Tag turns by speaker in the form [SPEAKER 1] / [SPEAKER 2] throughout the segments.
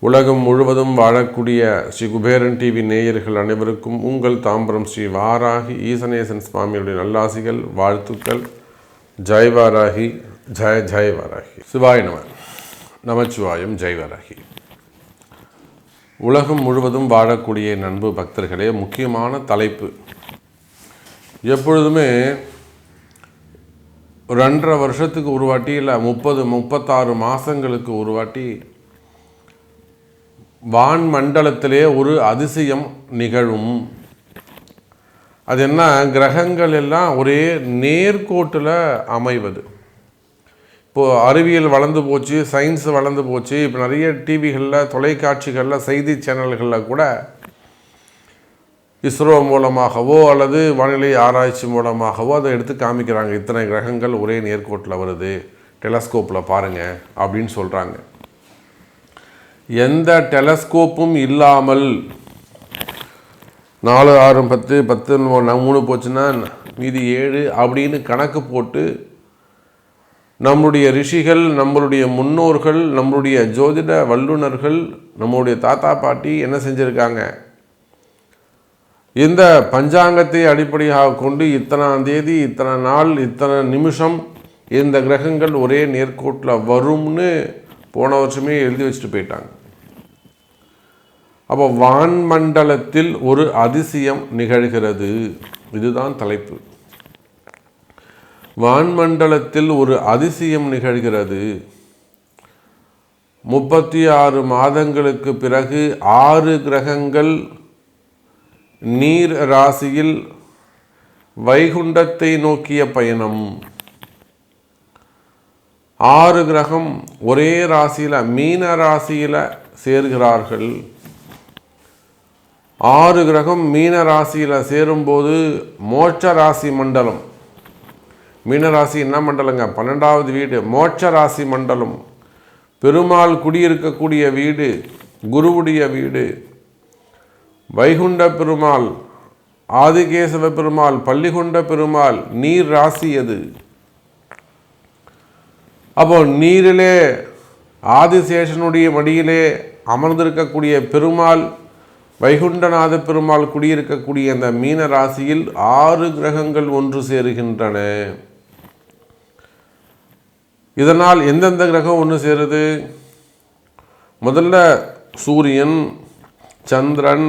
[SPEAKER 1] உலகம் முழுவதும் வாழக்கூடிய ஸ்ரீ குபேரன் டிவி நேயர்கள் அனைவருக்கும் உங்கள் தாம்பரம் ஸ்ரீ வாராகி ஈசனேசன் சுவாமியுடைய நல்லாசிகள் வாழ்த்துக்கள். ஜெய் வாராகி ஜெய ஜெய் வாராகி. சிவாய நம நமச்சிவாயம் ஜெய் வாராகி. உலகம் முழுவதும் வாழக்கூடிய நண்பு பக்தர்களே முக்கியமான தலைப்பு. எப்பொழுதுமே ரெண்டரை வருஷத்துக்கு ஒரு வாட்டி இல்லை முப்பது முப்பத்தாறு மாதங்களுக்கு ஒரு வாட்டி வான் மண்டலத்திலே ஒரு அதிசயம் நிகழும். அது என்ன? கிரகங்கள் எல்லாம் ஒரே நேர்கோட்டில் அமைவது. இப்போது அறிவியல் வளர்ந்து போச்சு சயின்ஸ் வளர்ந்து போச்சு இப்போ நிறைய டிவிகளில் தொலைக்காட்சிகளில் செய்தி சேனல்களில் கூட இஸ்ரோ மூலமாகவோ அல்லது வானிலை ஆராய்ச்சி மூலமாகவோ அதை எடுத்து காமிக்கிறாங்க. இத்தனை கிரகங்கள் ஒரே நேர்கோட்டில் வருது. டெலஸ்கோப்பில் பாருங்கள் அப்படின்னு சொல்கிறாங்க எந்த டெலஸ்கோப்பும் இல்லாமல் நாலு ஆறு பத்து பத்து மூணு போச்சுன்னா மீதி ஏழு அப்படின்னு கணக்கு போட்டு நம்முடைய ரிஷிகள் நம்மளுடைய முன்னோர்கள் நம்மளுடைய ஜோதிட வல்லுநர்கள் நம்மளுடைய தாத்தா பாட்டி என்ன செஞ்சுருக்காங்க? இந்த பஞ்சாங்கத்தை அடிப்படையாக கொண்டு இத்தனாம் தேதி இத்தனை நாள் இத்தனை நிமிஷம் இந்த கிரகங்கள் ஒரே நேர்கோட்டில் வரும்னு போன வருஷமே எழுதி வச்சுட்டு போயிட்டாங்க. அப்போ வான்மண்டலத்தில் ஒரு அதிசயம் நிகழ்கிறது. இதுதான் தலைப்பு. வான்மண்டலத்தில் ஒரு அதிசயம் நிகழ்கிறது. முப்பத்தி ஆறு மாதங்களுக்கு பிறகு ஆறு கிரகங்கள் நீர் ராசியில் வைகுண்டத்தை நோக்கிய பயணம். ஆறு கிரகம் ஒரே ராசியில் மீன ராசியில் சேர்கிறார்கள். ஆறு கிரகம் மீன ராசியில் சேரும்போது மோட்ச ராசி மண்டலம். மீனராசி என்ன மண்டலங்க? பன்னெண்டாவது வீடு மோட்ச ராசி மண்டலம். பெருமாள் குடியிருக்கக்கூடிய வீடு குருவுடைய வீடு வைகுண்ட பெருமாள் ஆதிகேசவ பெருமாள் பள்ளிகொண்ட பெருமாள் நீர் ராசி அது அப்போ நீரிலே ஆதிசேஷனுடைய மடியிலே அமர்ந்திருக்கக்கூடிய பெருமாள் வைகுண்டநாத பெருமாள் குடியிருக்கக்கூடிய அந்த மீன ராசியில் ஆறு கிரகங்கள் ஒன்று சேருகின்றன. இதனால் எந்தெந்த கிரகம் ஒன்று சேருது? முதல்ல சூரியன் சந்திரன்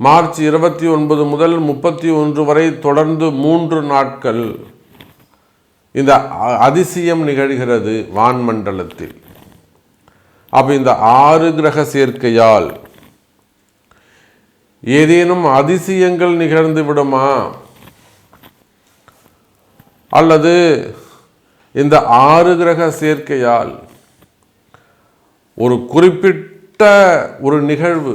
[SPEAKER 1] மார்ச் இருபத்தி ஒன்பது முதல் முப்பத்தி ஒன்று வரை தொடர்ந்து மூன்று நாட்கள் இந்த அதிசயம் நிகழ்கிறது வான்மண்டலத்தில் அப்போ இந்த ஆறு கிரக சேர்க்கையால் ஏதேனும் அதிசயங்கள் நிகழ்ந்து விடுமா? அல்லது இந்த ஆறு கிரக சேர்க்கையால் ஒரு குறிப்பிட்ட ஒரு நிகழ்வு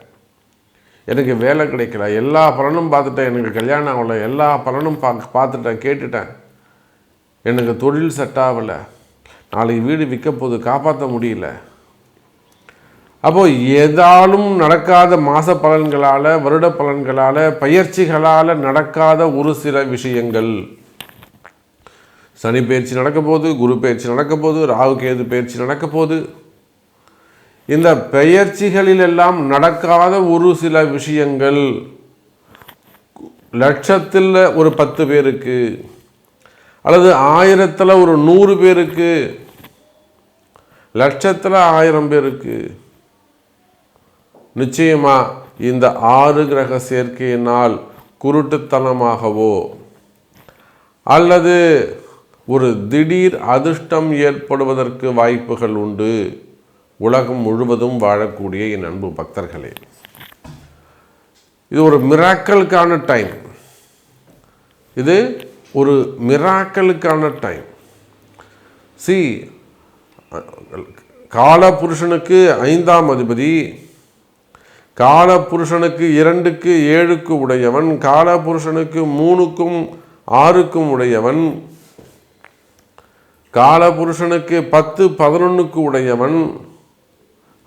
[SPEAKER 1] எனக்கு வேலை கிடைக்கல. எல்லா பலனும் பார்த்துட்டேன். எனக்கு கல்யாணம் ஆகலை. எல்லா பலனும் பா பார்த்துட்டேன். கேட்டுட்டேன். எனக்கு தொழில் செட் ஆகலை. நாளைக்கு வீடு விற்க போது காப்பாற்ற முடியல. அப்போது ஏதாலும் நடக்காத மாத பலன்களால் வருட பலன்களால் பயிற்சிகளால் நடக்காத ஒரு சில விஷயங்கள். சனி பயிற்சி நடக்க போது குரு பயிற்சி நடக்க போது ராகு கேது பயிற்சி நடக்க போது இந்த பெயர்ச்சிகளில் எல்லாம் நடக்காத ஒரு சில விஷயங்கள். லட்சத்தில் ஒரு பத்து பேருக்கு அல்லது ஆயிரத்தில் ஒரு நூறு பேருக்கு லட்சத்தில் ஆயிரம் பேருக்கு. நிச்சயமா இந்த ஆறு கிரக சேர்க்கையினால் குருட்டுத்தனமாகவோ அல்லது ஒரு திடீர் அதிர்ஷ்டம் ஏற்படுவதற்கு வாய்ப்புகள் உண்டு. உலகம் முழுவதும் வாழக்கூடிய என் அன்பு பக்தர்களே இது ஒரு மிராக்கலுக்கான டைம் இது ஒரு மிராக்கலுக்கான டைம் சி காலபுருஷனுக்கு ஐந்தாம் அதிபதி காலபுருஷனுக்கு இரண்டுக்கு ஏழுக்கு உடையவன் காலபுருஷனுக்கு மூணுக்கும் ஆறுக்கும் உடையவன் காலபுருஷனுக்கு பத்து பதினொன்றுக்கு உடையவன்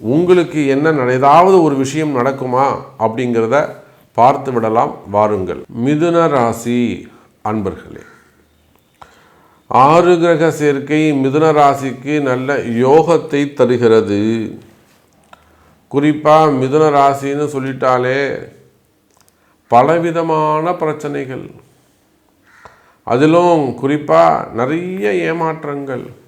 [SPEAKER 1] உங்களுக்கு என்ன ஏதாவது ஒரு விஷயம் நடக்குமா அப்படிங்கிறத பார்த்து விடலாம் வாருங்கள். மிதுன ராசி அன்பர்களே ஆறு கிரக சேர்க்கை மிதுன ராசிக்கு நல்ல யோகத்தை தருகிறது. குறிப்பாக மிதுன ராசின்னு சொல்லிட்டாலே பலவிதமான பிரச்சனைகள். அதிலும் குறிப்பாக நிறைய ஏமாற்றங்கள்.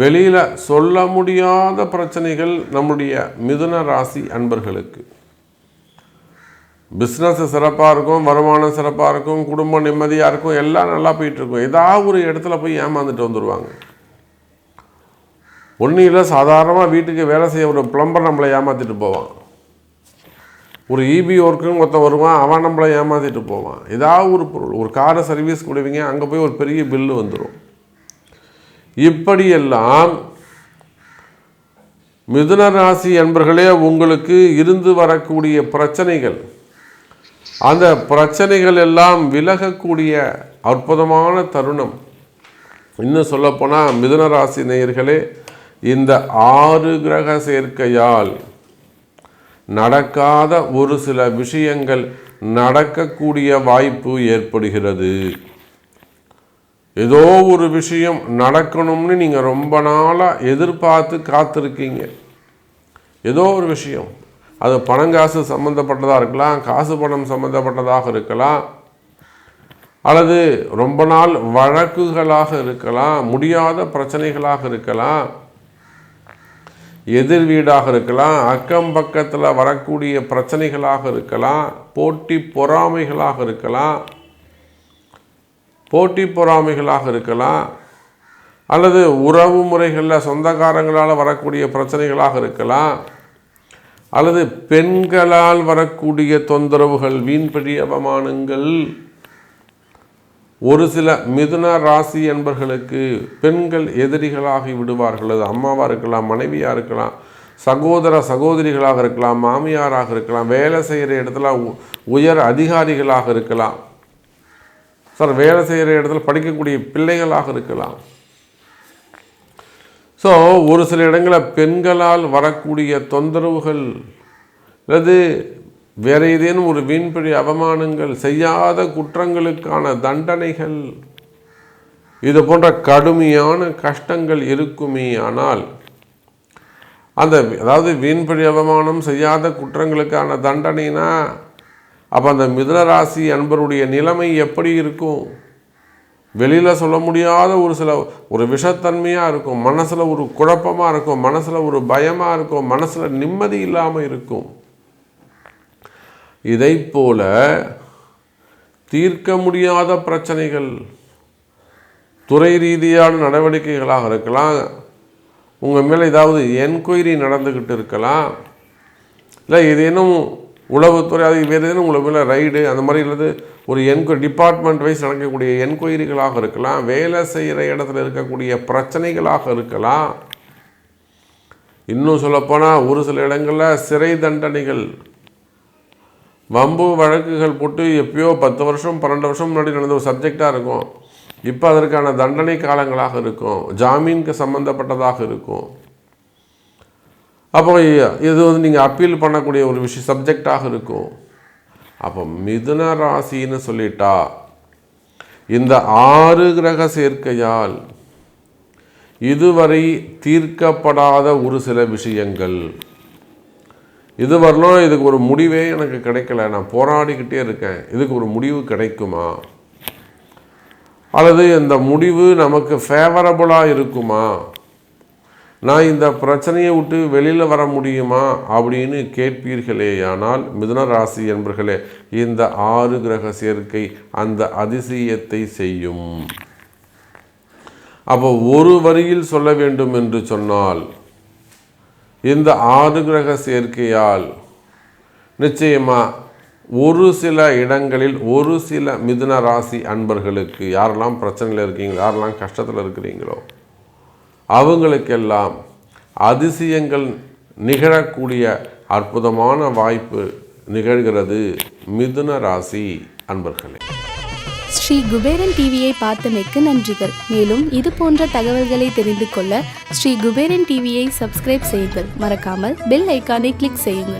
[SPEAKER 1] வெளியில் சொல்ல முடியாத பிரச்சனைகள் நம்முடைய மிதுன ராசி அன்பர்களுக்கு. பிஸ்னஸ் சிறப்பாக இருக்கும் வருமானம் சிறப்பாக இருக்கும் குடும்பம் நிம்மதியாக இருக்கும் எல்லாம் நல்லா போயிட்டு இருக்கும். ஏதாவது ஒரு இடத்துல போய் ஏமாந்துட்டு வந்துடுவாங்க ஒன்றும் இல்லை சாதாரணமாக வீட்டுக்கு வேலை செய்ய ஒரு பிளம்பர் நம்மளை ஏமாற்றிட்டு போவான். ஒரு இபி ஒர்க்குன்னு ஒருத்தன் வருவான் அவன் நம்மளை ஏமாற்றிட்டு போவான். ஏதாவது ஒரு பொருள் ஒரு காரை சர்வீஸ் கொடுவீங்க அங்கே போய் ஒரு பெரிய பில்லு வந்துடும் இப்படியெல்லாம் மிதுன ராசி என்பர்களே உங்களுக்கு இருந்து வரக்கூடிய பிரச்சனைகள் அந்த பிரச்சனைகள் எல்லாம் விலகக்கூடிய அற்புதமான தருணம். இன்னும் சொல்லப்போனால் மிதுன ராசி நேயர்களே இந்த ஆறு கிரக சேர்க்கையால் நடக்காத ஒரு சில விஷயங்கள் நடக்கக்கூடிய வாய்ப்பு ஏற்படுகிறது. ஏதோ ஒரு விஷயம் நடக்கணும்னு நீங்கள் ரொம்ப நாளாக எதிர்பார்த்து காத்திருக்கீங்க. ஏதோ ஒரு விஷயம். அது பணங்காசு சம்மந்தப்பட்டதாக இருக்கலாம் காசு பணம் சம்மந்தப்பட்டதாக இருக்கலாம் அல்லது ரொம்ப நாள் வழக்குகளாக இருக்கலாம் முடியாத பிரச்சனைகளாக இருக்கலாம் எதிர் வீடாக இருக்கலாம் அக்கம் பக்கத்தில் வரக்கூடிய பிரச்சனைகளாக இருக்கலாம் போட்டி பொறாமைகளாக இருக்கலாம் போட்டி பொறாமைகளாக இருக்கலாம் அல்லது உறவு முறைகளில் சொந்தக்காரங்களால் வரக்கூடிய பிரச்சனைகளாக இருக்கலாம் அல்லது பெண்களால் வரக்கூடிய தொந்தரவுகள் வீண்படி அவமானங்கள். ஒரு சில மிதுன ராசி என்பர்களுக்கு பெண்கள் எதிரிகளாகி விடுவார்கள். அது அம்மாவாக இருக்கலாம் மனைவியாக இருக்கலாம் சகோதர சகோதரிகளாக இருக்கலாம் மாமியாராக இருக்கலாம் வேலை செய்கிற இடத்துல உ- உயர் அதிகாரிகளாக இருக்கலாம். சார் வேலை செய்கிற இடத்துல படிக்கக்கூடிய பிள்ளைகளாக இருக்கலாம். ஸோ ஒரு சில இடங்களில் பெண்களால் வரக்கூடிய தொந்தரவுகள் அல்லது வேற ஏதேனும் ஒரு வீண்பழி அவமானங்கள் செய்யாத குற்றங்களுக்கான தண்டனைகள் இது போன்ற கடுமையான கஷ்டங்கள் இருக்குமே ஆனால் அந்த அதாவது வீண்பழி அவமானம் செய்யாத குற்றங்களுக்கான தண்டனைனா அப்போ அந்த மிதுனராசி அன்பருடைய நிலைமை எப்படி இருக்கும்? வெளியில் சொல்ல முடியாத ஒரு சில ஒரு விஷத்தன்மையாக இருக்கும். மனசில் ஒரு குழப்பமாக இருக்கும். மனசில் ஒரு பயமாக இருக்கும். மனசில் நிம்மதி இல்லாமல் இருக்கும். இதைப் போல தீர்க்க முடியாத பிரச்சனைகள் துறை ரீதியான நடவடிக்கைகளாக இருக்கலாம். உங்கள் மேலே ஏதாவது என்கொயரி நடந்துக்கிட்டு இருக்கலாம். இல்லை ஏதேனும் உளவுத்துறை அது வேறு எதுவும் உங்களுக்கு மேலே ரைடு அந்த மாதிரி இல்லது ஒரு என்கொயரி டிபார்ட்மெண்ட் வைஸ் நடக்கக்கூடிய என்கொயரிகளாக இருக்கலாம் வேலை செய்கிற இடத்துல இருக்கக்கூடிய பிரச்சனைகளாக இருக்கலாம். இன்னும் சொல்லப்போனால் ஒரு சில இடங்களில் சிறை தண்டனைகள் வம்பு வழக்குகள் போட்டு எப்பயோ பத்து வருஷம் பன்னெண்டு வருஷம் முன்னாடி நடந்த ஒரு சப்ஜெக்டாக இருக்கும். இப்போ அதற்கான தண்டனை காலங்களாக இருக்கும். ஜாமீனுக்கு சம்மந்தப்பட்டதாக இருக்கும். அப்போ இது வந்து நீங்கள் அப்பீல் பண்ணக்கூடிய ஒரு விஷயம் சப்ஜெக்டாக இருக்கும். அப்போ மிதுன ராசின்னு சொல்லிட்டா இந்த ஆறு கிரக சேர்க்கையால் இதுவரை தீர்க்கப்படாத ஒரு சில விஷயங்கள். இது வரலாம் இதுக்கு ஒரு முடிவே எனக்கு கிடைக்கல நான் போராடிக்கிட்டே இருக்கேன் இதுக்கு ஒரு முடிவு கிடைக்குமா? அல்லது இந்த முடிவு நமக்கு ஃபேவரபுளாக இருக்குமா? நான் இந்த பிரச்சனையை விட்டு வெளியில் வர முடியுமா அப்படின்னு கேட்பீர்களேயானால் மிதுன ராசி என்பர்களே இந்த ஆறு கிரக சேர்க்கை அந்த அதிசயத்தை செய்யும். அப்போ ஒரு வரியில் சொல்ல வேண்டும் என்று சொன்னால் இந்த ஆறு கிரக சேர்க்கையால் நிச்சயமா ஒரு சில இடங்களில் ஒரு சில மிதுன ராசி அன்பர்களுக்கு யாரெல்லாம் பிரச்சனையில் இருக்கீங்களோ யாரெல்லாம் கஷ்டத்தில் இருக்கிறீங்களோ அவங்களுக்கெல்லாம் அதிசயங்கள் நிகழக்கூடிய அற்புதமான வாய்ப்பு நிகழ்கிறது மிதுன ராசி அன்பர்களே.
[SPEAKER 2] ஸ்ரீ குபேரன் டிவியை பார்த்தமைக்கு நன்றிகள். மேலும் இது போன்ற தகவல்களை தெரிந்து கொள்ள ஸ்ரீ குபேரன் டிவியை சப்ஸ்கிரைப் செய்யுங்கள். மறக்காமல் பெல் ஐக்கானை கிளிக் செய்யுங்கள்.